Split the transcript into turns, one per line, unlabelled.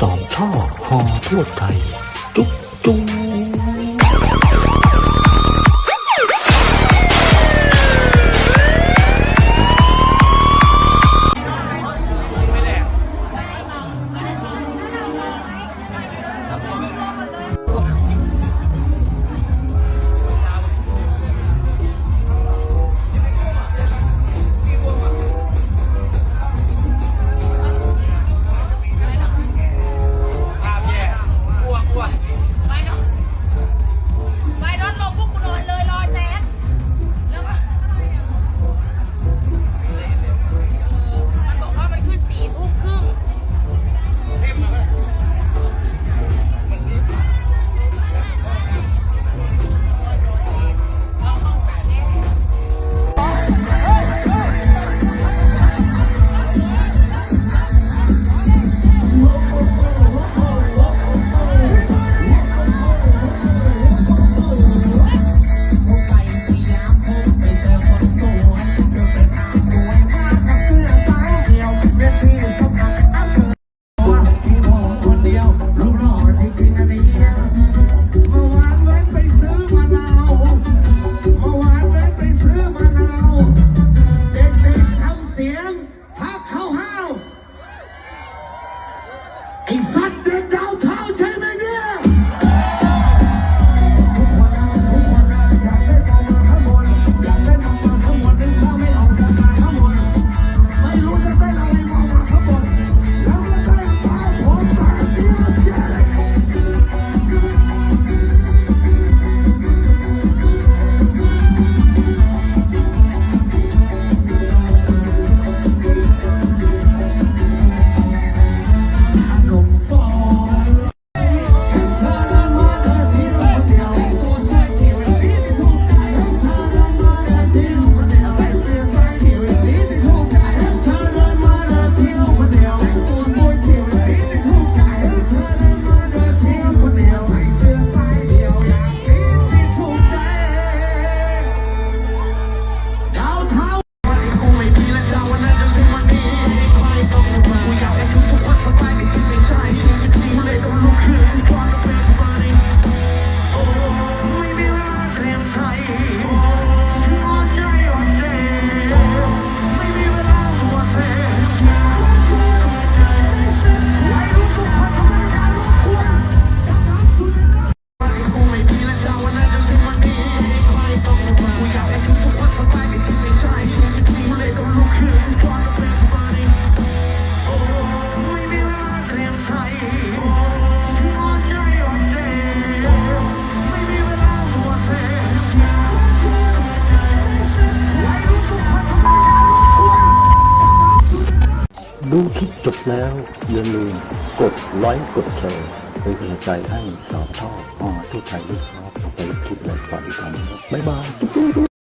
สองช่อหอทั่วไทย จุ๊
กจุ๊ก
I sat down downtown ดูคลิปจบแล้ว อย่าลืมกดไลค์ก
ดแชร์เป็นกำลังใจให้สาวท่ออ่อที่ไทยด้วยครับไปคลิปเลยก่อนอีกครั้บ๊ายบาย